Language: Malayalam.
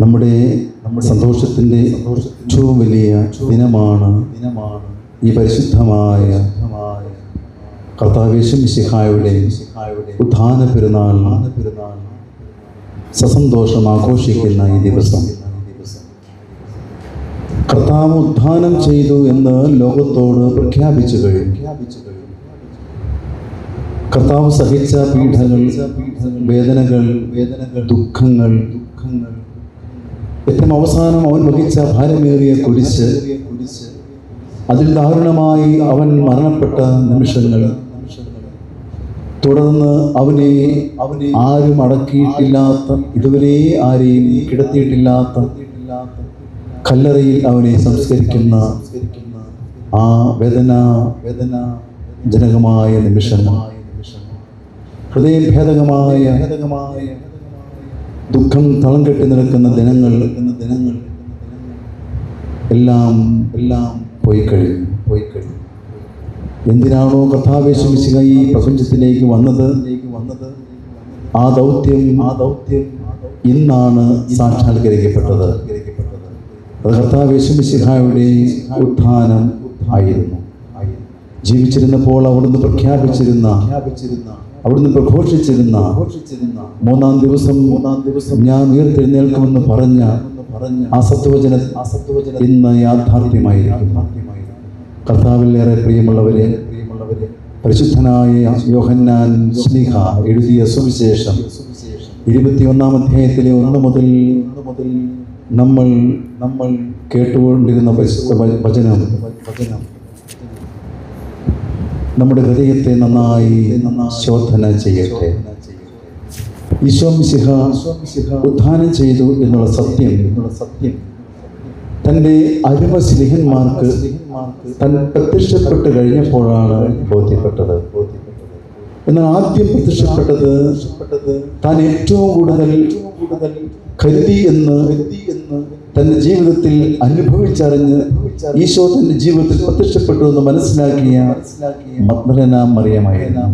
നമ്മുടെ നമ്മുടെ സന്തോഷത്തിന്റെ ഏറ്റവും വലിയ ദിനമാണ് ദിനമാണ് ഈ പരിശുദ്ധമായ കർത്താവേശം ശിഹായുടെ ഉദ്ധാന പെരുന്നാൾ. സസന്തോഷം ആഘോഷിക്കുന്ന ഈ ദിവസം. കർത്താവ് ഉദ്ധാനം ചെയ്തു എന്ന് ലോകത്തോട് പ്രഖ്യാപിച്ചു കഴിഞ്ഞു. കർത്താവ് സഹിച്ച പീഠങ്ങൾ വേദനകൾ വേദനകൾ ദുഃഖങ്ങൾ ദുഃഖങ്ങൾ ഏറ്റവും അവസാനം അവൻ വഹിച്ച ഭാരമേറിയ കുരിശ്. അതിൽ ദാരുണമായി അവൻ മരണപ്പെട്ട നിമിഷങ്ങൾ. തുടർന്ന് അവനെ അവനെ ആരും അടക്കിയിട്ടില്ലാത്ത ഇതുവരെ ആരെയും കിടത്തിയിട്ടില്ലാത്ത കല്ലറയിൽ അവനെ സംസ്കരിക്കുന്ന ആ വേദന വേദന ജനകമായ നിമിഷമായ ഹൃദയഭേദകമായ ഭേദകമായ ദുഃഖം തളം കെട്ടി നിൽക്കുന്ന ദിനങ്ങൾ ദിനങ്ങൾ എല്ലാം എല്ലാം പോയി കഴിഞ്ഞു പോയി കഴിഞ്ഞു. എന്തിനാണോ കഥാവേശമിശിക ഈ പ്രപഞ്ചത്തിലേക്ക് വന്നത്? വന്നത് ആ ദൗത്യം ആ ദൗത്യം ഇന്നാണ് സാക്ഷാത്കരിക്കപ്പെട്ടത്. അത് കർത്താവേശമിശിഹായുടെ ഉത്ഥാനം ആയിരുന്നു. ജീവിച്ചിരുന്നപ്പോൾ അവിടുന്ന് പ്രഖ്യാപിച്ചിരുന്ന അവിടുന്ന് പ്രഘോഷിച്ചിരുന്ന മൂന്നാം ദിവസം മൂന്നാം ദിവസം ഞാൻ ഉയർത്തെഴുന്നേൽക്കുമെന്ന് പറഞ്ഞ ആ സത്വചന ആ സത്വചന ഇന്ന് യാഥാർത്ഥ്യമായി കർത്താവിലേറെ പ്രിയമുള്ളവരെ പ്രിയമുള്ളവരെ പരിശുദ്ധനായ യോഹന്നാൻ സ്നേഹ എഴുതിയ സുവിശേഷം. ഇരുപത്തിയൊന്നാം അധ്യായത്തിലെ ഒന്ന് മുതൽ ഒന്ന് മുതൽ നമ്മൾ നമ്മൾ കേട്ടുകൊണ്ടിരുന്ന പരിശുദ്ധ ഭജനം വചനം. വചനം. നമ്മുടെ ഹൃദയത്തെ നന്നായി ശോധന ചെയ്യട്ടെ. ഈശോ ഉദ്ധാനം ചെയ്തു എന്നുള്ള സത്യം എന്നുള്ള സത്യം. തന്റെ അരുമ സ്നേഹന്മാർക്ക് തൻ പ്രത്യക്ഷപ്പെട്ട് കഴിഞ്ഞപ്പോഴാണ് ബോധ്യപ്പെട്ടത്. എന്നാൽ ആദ്യം പ്രത്യക്ഷപ്പെട്ടത് താൻ ഏറ്റവും കൂടുതൽ കരുതി എന്ന് തന്റെ ജീവിതത്തിൽ അനുഭവിച്ചറിഞ്ഞ് ഈശോ തന്റെ ജീവിതത്തിൽ പ്രത്യക്ഷപ്പെട്ടു എന്ന് മനസ്സിലാക്കിയ മദ്ദലന മറിയമായിരുന്നു.